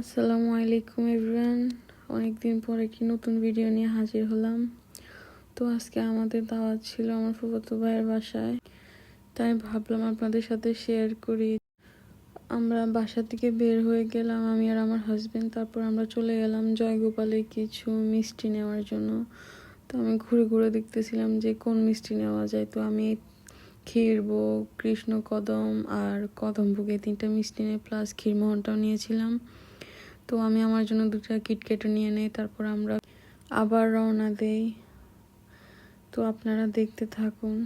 আসসালামু আলাইকুম এভরিওয়ান। অনেকদিন পরে একটি নতুন ভিডিও নিয়ে হাজির হলাম। তো আজকে আমাদের দাওয়াত ছিল আমার ফুফাতো ভাইয়ের বাসায়। তাই ভাবলাম আপনাদের সাথে শেয়ার করি। আমরা বাসা থেকে বের হয়ে গেলাম আমি আর আমার হাজবেন্ড তারপর আমরা চলে গেলাম জয়গোপালে কিছু মিষ্টি নেওয়ার জন্য। তো আমি ঘুরে ঘুরে দেখতেছিলাম যে কোন মিষ্টি নেওয়া যায়। তো আমি ক্ষীরভোগ কৃষ্ণ কদম আর কদমভোগ এই তিনটা মিষ্টি নিয়ে প্লাস ক্ষীরমোহনটাও নিয়েছিলাম। তো আমি আমার জন্য দুটা কিটকেটও নিয়ে নেই, তারপর আমরা আবার রওনা দেই। তো আপনারা দেখতে থাকুন।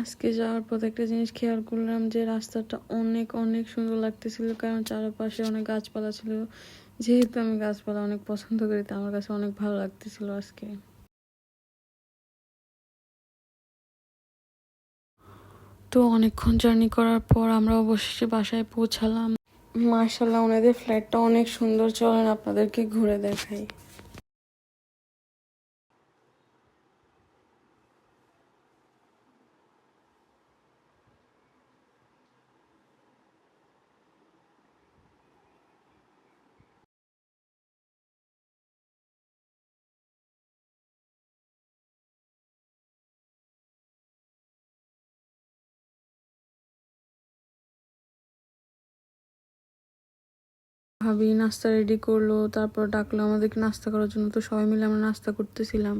আজকে যাওয়ার পথে একটা জিনিস খেয়াল করলাম যে রাস্তাটা অনেক অনেক সুন্দর লাগতেছিল, কারণ চারপাশে অনেক গাছপালা ছিল। যেহেতু আমি গাছপালা অনেক পছন্দ করি, তো আমার কাছে অনেক ভালো লাগতেছিল আজকে। তো অনেকক্ষণ জার্নি করার পর আমরা অবশেষে বাসায় পৌঁছালাম। মার্শাল্লাহ ওনাদের ফ্ল্যাটটা অনেক সুন্দর। চলেন আপনাদেরকে ঘুরে দেখাই। ভাবি নাস্তা রেডি করল, তারপর ডাকলো আমাদেরকে নাস্তা করার জন্য। তো সবাই মিলে আমরা নাস্তা করতেছিলাম।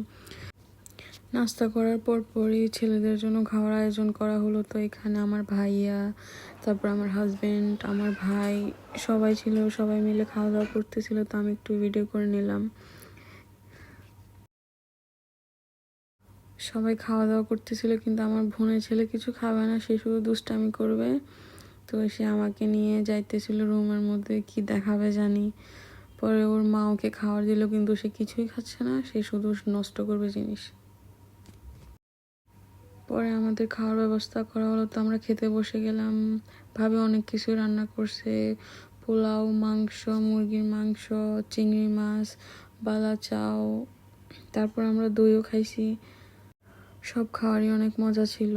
নাস্তা করার পর পরই ছেলেদের জন্য খাওয়ার আয়োজন করা হলো। তো এখানে আমার ভাইয়া, তারপর আমার হাজবেন্ড আমার ভাই, সবাই ছিল, সবাই মিলে খাওয়া দাওয়া করতেছিল। তো আমি একটু ভিডিও করে নিলাম। সবাই খাওয়া দাওয়া করতেছিল, কিন্তু আমার বোনের ছেলে কিছু খাবে না, সে শুধু দুষ্টামি করবে। তো সে আমাকে নিয়ে যাইতেছিল রুমের মধ্যে, কি দেখাবে জানি। পরে ওর মা ওকে খাওয়ার দিল, কিন্তু সে কিছুই খাচ্ছে না, সে শুধু নষ্ট করবে জিনিস। পরে আমাদের খাওয়ার ব্যবস্থা করা হলো, তো আমরা খেতে বসে গেলাম। ভাবে অনেক কিছু রান্না করছে। পোলাও, মাংস, মুরগির মাংস, চিংড়ি মাছ, বালা চাও, তারপর আমরা দইও খাইছি। সব খাওয়ারই অনেক মজা ছিল।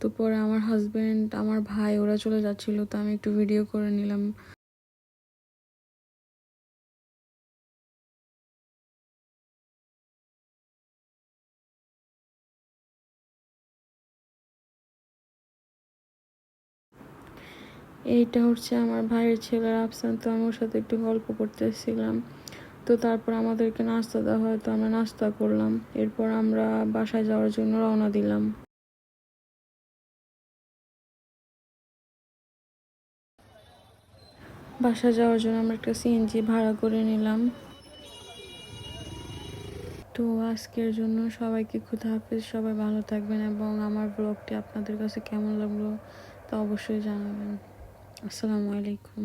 তো পরে আমার হাজব্যান্ড আমার ভাই ওরা চলে যাচ্ছিল, তো আমি একটু ভিডিও করে নিলাম। এইটা হচ্ছে আমার ভাইয়ের ছেলের আফসান তো আমি ওর সাথে একটু গল্প করতেছিলাম। তো তারপর আমাদেরকে নাস্তা দেওয়া হয়, তো আমরা নাস্তা করলাম। এরপর আমরা বাসায় যাওয়ার জন্য রওনা দিলাম। বাসা যাওয়ার জন্য আমরা একটা সিএনজি ভাড়া করে নিলাম। তো আজকের জন্য সবাইকে খুদা হাফিজ, সবাই ভালো থাকবেন এবং আমার ব্লগটি আপনাদের কাছে কেমন লাগল তা অবশ্যই জানাবেন। আসসালামু আলাইকুম।